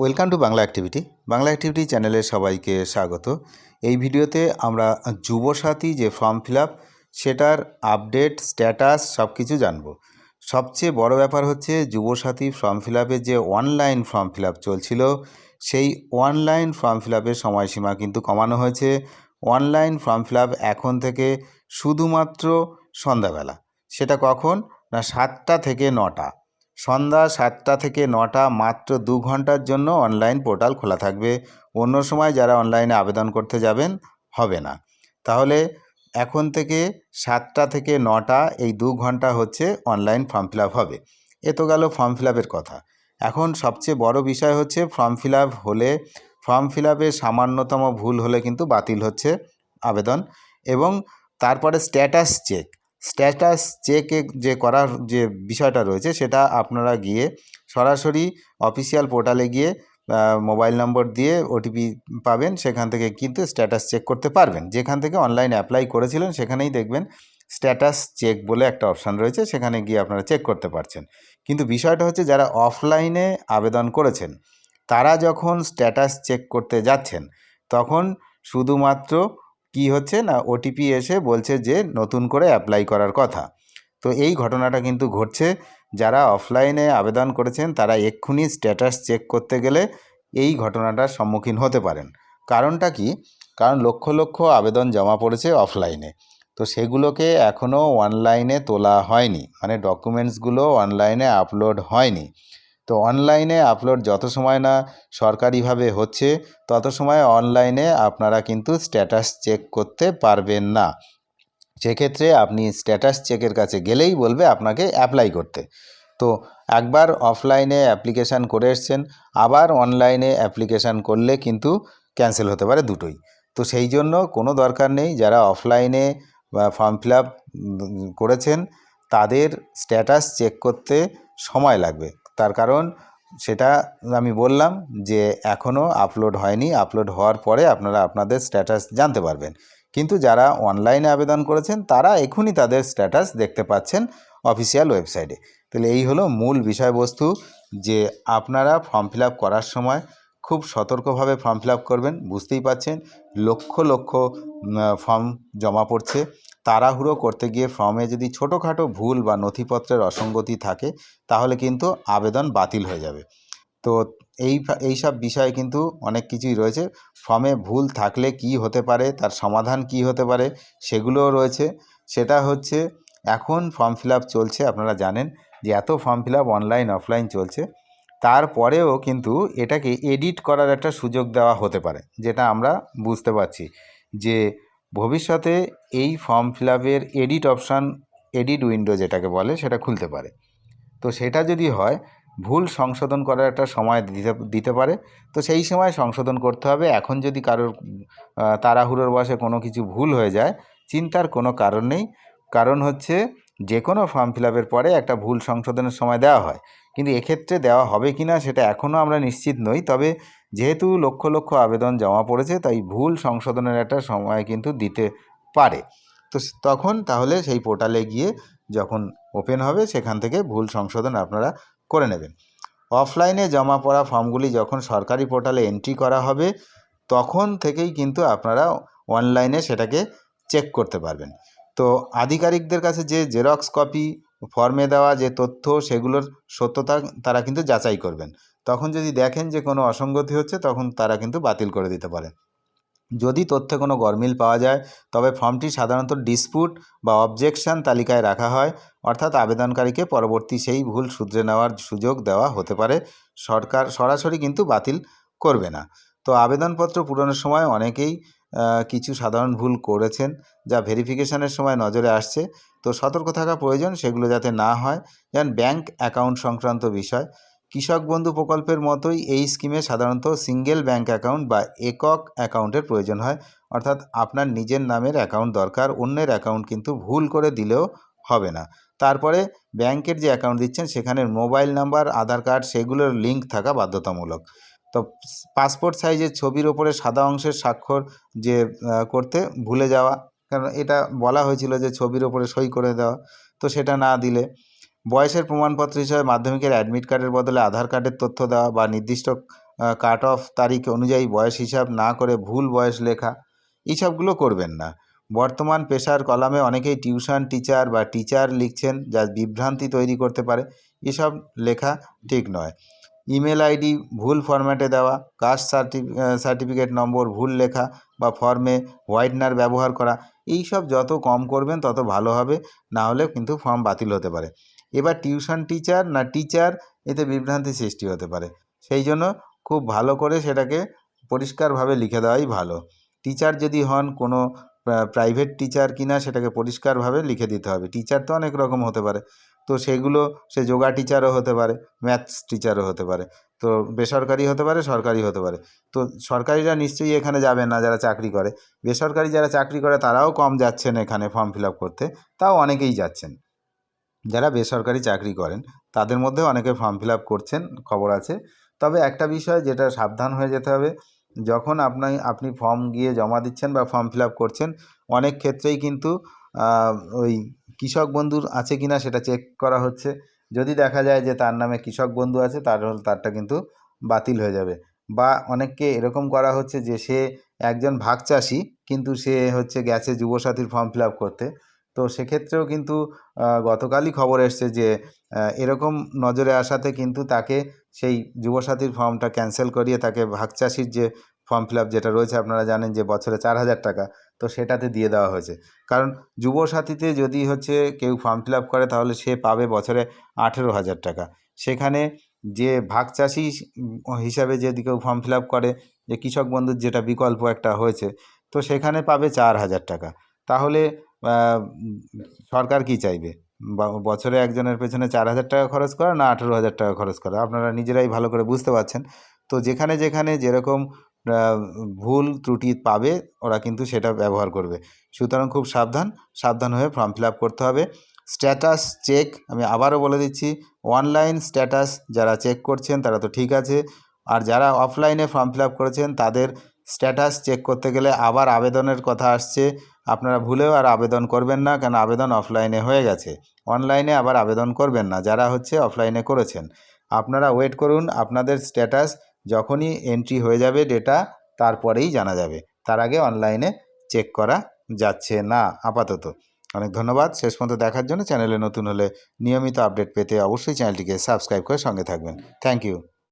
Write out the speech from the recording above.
Welcome to Bangla activity Bangla activity চ্যানেলে সবাইকে স্বাগত। এই ভিডিওতে আমরা যুবসাথী যে ফর্ম ফিল সেটার আপডেট স্ট্যাটাস সব কিছু জানব। সবচেয়ে বড় ব্যাপার হচ্ছে যুবসাথী ফর্ম ফিল যে অনলাইন ফর্ম ফিল চলছিল, সেই অনলাইন ফর্ম ফিল সময়সীমা কিন্তু কমানো হয়েছে। অনলাইন ফর্ম ফিল এখন থেকে শুধুমাত্র সন্ধ্যাবেলা। সেটা কখন? না সাতটা থেকে নটা। সন্ধ্যা সাতটা থেকে নটা মাত্র দু ঘণ্টার জন্য অনলাইন পোর্টাল খোলা থাকবে। অন্য সময় যারা অনলাইনে আবেদন করতে যাবেন, হবে না। তাহলে এখন থেকে সাতটা থেকে নটা এই দু ঘণ্টা হচ্ছে অনলাইন ফর্ম ফিল হবে। এ তো গেল ফর্ম ফিল কথা। এখন সবচেয়ে বড় বিষয় হচ্ছে ফর্ম ফিল হলে ফর্ম ফিল সামান্যতম ভুল হলে কিন্তু বাতিল হচ্ছে আবেদন এবং তারপরে স্ট্যাটাস চেক স্ট্যাটাস চেকে যে করার যে বিষয়টা রয়েছে সেটা আপনারা গিয়ে সরাসরি অফিসিয়াল পোর্টালে গিয়ে মোবাইল নম্বর দিয়ে ওটিপি পাবেন। সেখান থেকে কিন্তু স্ট্যাটাস চেক করতে পারবেন। যেখান থেকে অনলাইন অ্যাপ্লাই করেছিলেন সেখানেই দেখবেন স্ট্যাটাস চেক বলে একটা অপশান রয়েছে। সেখানে গিয়ে আপনারা চেক করতে পারছেন। কিন্তু বিষয়টা হচ্ছে যারা অফলাইনে আবেদন করেছেন, তারা যখন স্ট্যাটাস চেক করতে যাচ্ছেন, তখন শুধুমাত্র কি হচ্ছে না ওটিপি এসে বলছে যে নতুন করে অ্যাপ্লাই করার কথা। তো এই ঘটনাটা কিন্তু ঘটছে। যারা অফলাইনে আবেদন করেছেন, তারা এক্ষুনি স্ট্যাটাস চেক করতে গেলে এই ঘটনাটার সম্মুখীন হতে পারেন। কারণটা কি? কারণ লক্ষ লক্ষ আবেদন জমা পড়েছে অফলাইনে তো সেগুলোকে এখনও অনলাইনে তোলা হয়নি। মানে ডকুমেন্টসগুলো অনলাইনে আপলোড হয়নি। তো অনলাইনে আপলোড যত সময় না সরকারিভাবে হচ্ছে, তত সময় অনলাইনে আপনারা কিন্তু স্ট্যাটাস চেক করতে পারবেন না। সেক্ষেত্রে আপনি স্ট্যাটাস চেকের কাছে গেলেই বলবে আপনাকে অ্যাপ্লাই করতে। তো একবার অফলাইনে অ্যাপ্লিকেশান করে এসছেন, আবার অনলাইনে অ্যাপ্লিকেশান করলে কিন্তু ক্যান্সেল হতে পারে দুটোই। তো সেই জন্য কোনো দরকার নেই, যারা অফলাইনে ফর্ম ফিল করেছেন, তাদের স্ট্যাটাস চেক করতে সময় লাগবে। তার কারণ সেটা আমি বললাম যে এখনও আপলোড হয়নি। আপলোড হওয়ার পরে আপনারা আপনাদের স্ট্যাটাস জানতে পারবেন। কিন্তু যারা অনলাইনে আবেদন করেছেন, তারা এখনই তাদের স্ট্যাটাস দেখতে পাচ্ছেন অফিসিয়াল ওয়েবসাইটে তাহলে এই হলো মূল বিষয়বস্তু যে আপনারা ফর্ম ফিল করার সময় খুব সতর্কভাবে ফর্ম ফিল করবেন। বুঝতেই পাচ্ছেন লক্ষ লক্ষ ফর্ম জমা পড়ছে। তাড়াহুড়ো করতে গিয়ে ফর্মে যদি ছোটোখাটো ভুল বা নথিপত্রের অসঙ্গতি থাকে, তাহলে কিন্তু আবেদন বাতিল হয়ে যাবে। তো এই এই সব বিষয়ে কিন্তু অনেক কিছুই রয়েছে। ফর্মে ভুল থাকলে কি হতে পারে, তার সমাধান কি হতে পারে, সেগুলোও রয়েছে। সেটা হচ্ছে, এখন ফর্ম ফিল চলছে, আপনারা জানেন যে এত ফর্ম ফিল অনলাইন, অফলাইন চলছে। তারপরেও কিন্তু এটাকে এডিট করার একটা সুযোগ দেওয়া হতে পারে, যেটা আমরা বুঝতে পারছি যে ভবিষ্যতে এই ফর্ম ফিল আপের এডিট অপশান, এডিট উইন্ডো যেটাকে বলে, সেটা খুলতে পারে। তো সেটা যদি হয়, ভুল সংশোধন করার একটা সময় দিতে দিতে পারে। তো সেই সময় সংশোধন করতে হবে। এখন যদি কারোর তাড়াহুড়োর বসে কোনো কিছু ভুল হয়ে যায়, চিন্তার কোনো কারণ নেই। কারণ হচ্ছে যে কোনো ফর্ম ফিল পরে একটা ভুল সংশোধনের সময় দেওয়া হয়। কিন্তু এক্ষেত্রে দেওয়া হবে কি না সেটা এখনও আমরা নিশ্চিত নই। তবে যেহেতু লক্ষ লক্ষ আবেদন জমা পড়েছে, তাই ভুল সংশোধনের একটা সময় কিন্তু দিতে পারে। তো তখন তাহলে সেই পোর্টালে গিয়ে যখন ওপেন হবে, সেখান থেকে ভুল সংশোধন আপনারা করে নেবেন। অফলাইনে জমা পড়া ফর্মগুলি যখন সরকারি পোর্টালে এন্ট্রি করা হবে, তখন থেকেই কিন্তু আপনারা অনলাইনে সেটাকে চেক করতে পারবেন। তো আধিকারিকদের কাছে যে জেরক্স কপি, ফর্মে দেওয়া যে তথ্য, সেগুলোর সত্যতা তারা কিন্তু যাচাই করবেন। তখন যদি দেখেন যে কোনো অসঙ্গতি হচ্ছে, তখন তারা কিন্তু বাতিল করে দিতে পারে। যদি তথ্যে কোনো গরমিল পাওয়া যায়, তবে ফর্মটি সাধারণত ডিসপুট বা অবজেকশান তালিকায় রাখা হয়, অর্থাৎ আবেদনকারীকে পরবর্তী সেই ভুল শুধরে নেওয়ার সুযোগ দেওয়া হতে পারে। সরকার সরাসরি কিন্তু বাতিল করবে না। তো আবেদনপত্র পূরণের সময় অনেকেই কিছু সাধারণ ভুল করেছেন, যা ভেরিফিকেশনের সময় নজরে আসছে। তো সতর্ক থাকা প্রয়োজন, সেগুলো যাতে না হয়। যেমন ব্যাংক অ্যাকাউন্ট সংক্রান্ত বিষয় কৃষক বন্ধু প্রকল্পের মতোই এই স্কিমে সাধারণত সিঙ্গেল ব্যাংক অ্যাকাউন্ট বা একক অ্যাকাউন্টের প্রয়োজন হয়। অর্থাৎ আপনার নিজের নামের অ্যাকাউন্ট দরকার, অন্যের অ্যাকাউন্ট কিন্তু ভুল করে দিলেও হবে না। তারপরে ব্যাংকের যে অ্যাকাউন্ট দিচ্ছেন, সেখানে মোবাইল নাম্বার, আধার কার্ড সেগুলোর লিঙ্ক থাকা বাধ্যতামূলক। তো পাসপোর্ট সাইজের ছবির ওপরে সাদা অংশের স্বাক্ষর যে করতে ভুলে যাওয়া, কারণ এটা বলা হয়েছিল যে ছবির ওপরে সই করে দেওয়া। তো সেটা না দিলে বয়সের প্রমাণপত্র হিসাবে মাধ্যমিকের অ্যাডমিট কার্ডের বদলে আধার কার্ডের তথ্য দেওয়া বা নির্দিষ্ট কাট অফ তারিখ অনুযায়ী বয়স হিসাব না করে ভুল বয়স লেখা এইসবগুলো করবেন না। বর্তমান পেশার কলামে অনেকেই টিউশন টিচার বা টিচার লিখছেন যা বিভ্রান্তি তৈরি করতে পারে। এসব লেখা ঠিক নয়। ইমেল আইডি, ভুল ফরম্যাটে দেওয়া কাস্ট সার্টিফিকেট নম্বর, ভুল লেখা বা ফর্মে হোয়াইটনার ব্যবহার করা, এই সব যত কম করবেন তত ভালো হবে, না হলে কিন্তু ফর্ম বাতিল হতে পারে। এবার টিউশন টিচার না টিচার, এতে বিভ্রান্তি সৃষ্টি হতে পারে। সেই জন্য খুব ভালো করে সেটাকে পরিষ্কারভাবে লিখে দেওয়াই ভালো। টিচার যদি হন, কোনো প্রাইভেট টিচার কিনা সেটাকে পরিষ্কারভাবে লিখে দিতে হবে। টিচার তো অনেক রকম হতে পারে। তো সেগুলো, সে যোগা টিচারও হতে পারে, ম্যাথস টিচারও হতে পারে। তো বেসরকারি হতে পারে, সরকারি হতে পারে। তো সরকারিরা নিশ্চয়ই এখানে যাবে না যারা চাকরি করে। বেসরকারি যারা চাকরি করে, তারাও কম যাচ্ছেন এখানে ফর্ম ফিল করতে। তাও অনেকেই যাচ্ছেন। যারা বেসরকারি চাকরি করেন, তাদের মধ্যে অনেকে ফর্ম ফিল করছেন, খবর আছে। তবে একটা বিষয় যেটা সাবধান হয়ে যেতে হবে, যখন আপনি আপনি ফর্ম গিয়ে জমা দিচ্ছেন বা ফর্ম ফিল করছেন, অনেক ক্ষেত্রেই কিন্তু ওই কৃষক বন্ধুর আছে কি না সেটা চেক করা হচ্ছে। যদি দেখা যায় যে তার নামে কৃষক বন্ধু আছে, তার, তারটা কিন্তু বাতিল হয়ে যাবে। বা অনেককে এরকম করা হচ্ছে যে সে একজন ভাগ চাষি, কিন্তু সে হচ্ছে গেছে যুবসাথীর ফর্ম ফিল করতে। তো সেক্ষেত্রেও কিন্তু গতকালই খবর এসছে যে এরকম নজরে আসাতে কিন্তু তাকে সেই যুবসাথীর ফর্মটা ক্যান্সেল করিয়ে তাকে ভাগ চাষির যে ফর্ম ফিল যেটা রয়েছে, আপনারা জানেন যে বছরে চার হাজার টাকা, তো সেটাতে দিয়ে দেওয়া হয়েছে। কারণ যুবসাথীতে যদি হচ্ছে কেউ ফর্ম ফিল করে তাহলে সে পাবে বছরে আঠেরো হাজার টাকা। সেখানে যে ভাগ চাষি হিসাবে যদি কেউ ফর্ম ফিল করে, যে কৃষক বন্ধুর যেটা বিকল্প একটা হয়েছে, তো সেখানে পাবে চার হাজার টাকা। তাহলে সরকার কি চাইবে? বছরে একজনের পেছনে চার হাজার টাকা খরচ করা না আঠেরো হাজার টাকা খরচ করা? আপনারা নিজেরাই ভালো করে বুঝতে পারছেন। তো যেখানে যেখানে যেরকম ভুল ত্রুটি পাবে, ওরা কিন্তু সেটা ব্যবহার করবে। সুতরাং খুব সাবধান সাবধান হয়ে ফর্ম ফিল করতে হবে। স্ট্যাটাস চেক, আমি আবারও বলে দিচ্ছি, অনলাইন স্ট্যাটাস যারা চেক করছেন তারা তো ঠিক আছে। আর যারা অফলাইনে ফর্ম ফিল করেছেন তাদের স্ট্যাটাস চেক করতে গেলে আবার আবেদনের কথা আসছে। আপনারা ভুলেও আর আবেদন করবেন না, কেন আবেদন অফলাইনে হয়ে গেছে। অনলাইনে আবার আবেদন করবেন না, যারা হচ্ছে অফলাইনে করেছেন। আপনারা ওয়েট করুন, আপনাদের স্ট্যাটাস যখনই এন্ট্রি হয়ে যাবে ডেটা তারপরেই জানা যাবে। তার আগে অনলাইনে চেক করা যাচ্ছে না, আপাতত। অনেক ধন্যবাদ, শেষ পর্যন্ত দেখার জন্য চ্যানেলে নতুন হলে নিয়মিত আপডেট পেতে অবশ্যই চ্যানেলটিকে সাবস্ক্রাইব করে সঙ্গে থাকবেন। Thank you